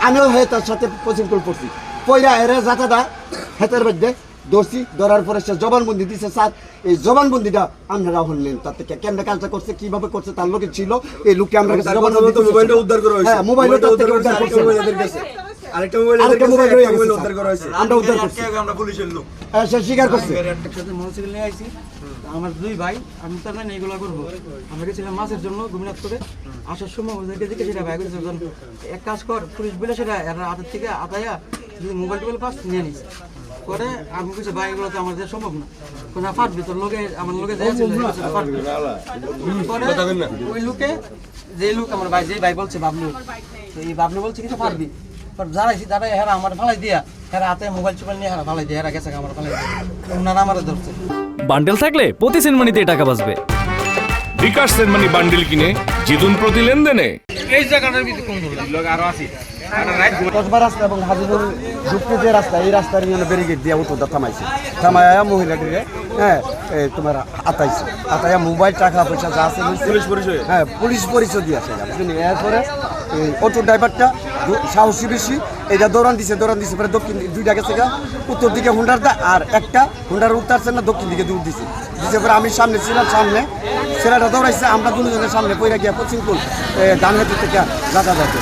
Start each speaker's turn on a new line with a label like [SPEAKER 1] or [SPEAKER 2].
[SPEAKER 1] আমিও হয়ে তার সাথে কোচিং কল পড়ছি। পয়রা এরে যাতাদা হেতের মধ্যে ধরছি ধরার পরে সে জবানবন্দি দিছে স্যার এই জবানবন্দিটা আপনারা শুনলেন তার থেকে কেমনে কাজটা করছে কীভাবে করছে তার লোকে ছিল এই লোককে আমরা জবানবন্দি
[SPEAKER 2] মোবাইলটা উদ্ধার করা
[SPEAKER 1] হ্যাঁ মোবাইলটা উদ্ধার করছে
[SPEAKER 2] আরেকটা মোবাইল
[SPEAKER 1] আরেকটা মোবাইল রয়ে গেছে,
[SPEAKER 2] উদ্ধার করা হয়েছে।
[SPEAKER 1] আমরা উদ্ধার করছি।
[SPEAKER 2] আমরা পুলিশের লোক।
[SPEAKER 1] হ্যাঁ, সে স্বীকার করছে।
[SPEAKER 3] একসাথে মোটরসাইকেল নিয়ে আইছি। আমার দুই ভাই আমি না এইগুলো করব। আমরা গেছিলাম মাছের জন্য গোবিনাথ করে। আসার সময় ওদেরকে দেখে সেটা ভাই করেছে এক কাজ কর পুলিশ বলে সেটা এরা হাতের থেকে আতাইয়া যদি মোবাইল টোবাইল পাস নিয়ে নিস। পরে আমি কিছু ভাই এগুলো তো আমার যে সম্ভব না। কোন ফাটবি তোর লোকে আমার লোকে ওই লোকে যে লোক আমার ভাই যে ভাই বলছে বাবলু। তো এই বাবলু বলছে কিছু পারবি। পর দাঁড়াইছি দাঁড়াই হেরা আমার ফালাই দিয়া হেরা হাতে মোবাইল চোবাইল নিয়ে হেরা ফালাই দিয়ে হেরা গেছে আমার ফালাই দিয়ে ওনারা আমার ধরছে
[SPEAKER 4] বান্ডেল থাকলে প্রতি সেনমানিতে টাকা বাঁচবে।
[SPEAKER 5] বিকাশ সেনমানি বান্ডিল কিনে জিতুন প্রতি লেনদেনে।
[SPEAKER 1] কসবা রাস্তা এবং হাজিপুর ঢুকতে যে রাস্তা এই রাস্তার নিয়ে ব্যারিকেড দিয়ে উঠোটা থামাইছে। থামাইয়া মহিলাটিকে হ্যাঁ এই তোমার আতাইছে। আতাইয়া মোবাইল টাকা পয়সা যা আছে পুলিশ পরিচয়। হ্যাঁ পুলিশ পরিচয় দিয়ে আসে বুঝলি? এরপরে অটো ড্রাইভারটা সাহসী বেশি। এটা দৌড়ান দিছে দৌড়ান দিছে, পরে দক্ষিণ দিকে, দুইটা গেছে গা। উত্তর দিকে হুন্ডার দা আর একটা, হুন্ডার উত্তরছে না, দক্ষিণ দিকে দৌড় দিছে। দিছে পরে আমি সামনে ছিলাম, সামনে। ছেলেটা দৌড়াইছে, আমরা দুজনের সামনে পইরা গিয়া কোচিং কুল ডান হাতে থেকে যাতা যাতে।